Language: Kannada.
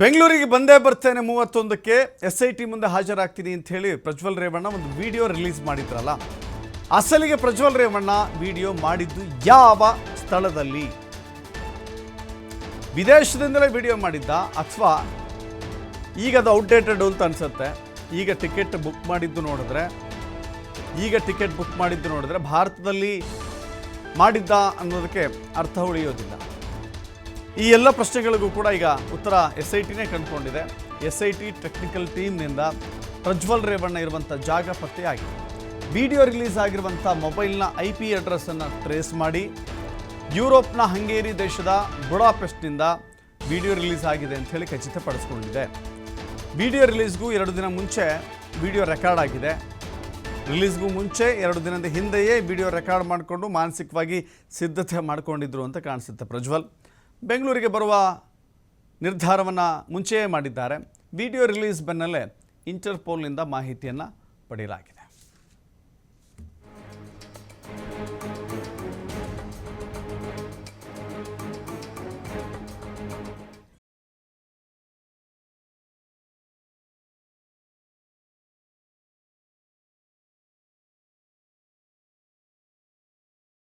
ಬೆಂಗಳೂರಿಗೆ ಬಂದೇ ಬರ್ತೇನೆ ಮೂವತ್ತೊಂದಕ್ಕೆ ಎಸ್ ಐ ಟಿ ಮುಂದೆ ಹಾಜರಾಗ್ತೀನಿ ಅಂತ ಹೇಳಿ ಪ್ರಜ್ವಲ್ ರೇವಣ್ಣ ಒಂದು ವಿಡಿಯೋ ರಿಲೀಸ್ ಮಾಡಿದ್ರಲ್ಲ, ಅಸಲಿಗೆ ಪ್ರಜ್ವಲ್ ರೇವಣ್ಣ ವಿಡಿಯೋ ಮಾಡಿದ್ದು ಯಾವ ಸ್ಥಳದಲ್ಲಿ? ವಿದೇಶದಿಂದಲೇ ವಿಡಿಯೋ ಮಾಡಿದ್ದ ಅಥವಾ ಈಗ ಅದು ಔಟ್ಡೇಟೆಡ್ ಅಂತ ಅನ್ಸುತ್ತೆ. ಈಗ ಟಿಕೆಟ್ ಬುಕ್ ಮಾಡಿದ್ದು ನೋಡಿದ್ರೆ, ಈಗ ಟಿಕೆಟ್ ಬುಕ್ ಮಾಡಿದ್ದು ನೋಡಿದ್ರೆ ಭಾರತದಲ್ಲಿ ಮಾಡಿದ್ದ ಅನ್ನೋದಕ್ಕೆ ಅರ್ಥ ಉಳಿಯೋದಿಲ್ಲ. ಈ ಎಲ್ಲ ಪ್ರಶ್ನೆಗಳಿಗೂ ಕೂಡ ಈಗ ಉತ್ತರ ಎಸ್ ಐ ಟಿನೇ ಕಂಡುಕೊಂಡಿದೆ. ಎಸ್ ಐ ಟಿ ಟೆಕ್ನಿಕಲ್ ಟೀಮ್ನಿಂದ ಪ್ರಜ್ವಲ್ ರೇವಣ್ಣ ಇರುವಂಥ ಜಾಗ ಪತ್ತೆಯಾಗಿದೆ. ವಿಡಿಯೋ ರಿಲೀಸ್ ಆಗಿರುವಂಥ ಮೊಬೈಲ್ನ ಐ ಪಿ ಅಡ್ರೆಸ್ಸನ್ನು ಟ್ರೇಸ್ ಮಾಡಿ ಯುರೋಪ್ನ ಹಂಗೇರಿ ದೇಶದ ಬುಡಾಪೆಸ್ಟ್ನಿಂದ ವಿಡಿಯೋ ರಿಲೀಸ್ ಆಗಿದೆ ಅಂತ ಹೇಳಿ ಖಚಿತಪಡಿಸ್ಕೊಂಡಿದೆ. ವಿಡಿಯೋ ರಿಲೀಸ್ಗೂ ಎರಡು ದಿನ ಮುಂಚೆ ವಿಡಿಯೋ ರೆಕಾರ್ಡ್ ಆಗಿದೆ. ರಿಲೀಸ್ಗೂ ಮುಂಚೆ ಎರಡು ದಿನದ ಹಿಂದೆಯೇ ವಿಡಿಯೋ ರೆಕಾರ್ಡ್ ಮಾಡಿಕೊಂಡು ಮಾನಸಿಕವಾಗಿ ಸಿದ್ಧತೆ ಮಾಡಿಕೊಂಡಿದ್ರು ಅಂತ ಕಾಣಿಸುತ್ತೆ ಪ್ರಜ್ವಲ್. ಬೆಂಗಳೂರಿಗೆ ಬರುವ ನಿರ್ಧಾರವನ್ನು ಮುಂಚೆಯೇ ಮಾಡಿದ್ದಾರೆ. ವಿಡಿಯೋ ರಿಲೀಸ್ ಬೆನ್ನಲ್ಲೇ ಇಂಟರ್ಪೋಲ್ನಿಂದ ಮಾಹಿತಿಯನ್ನು ಪಡೆಯಲಾಗಿದೆ.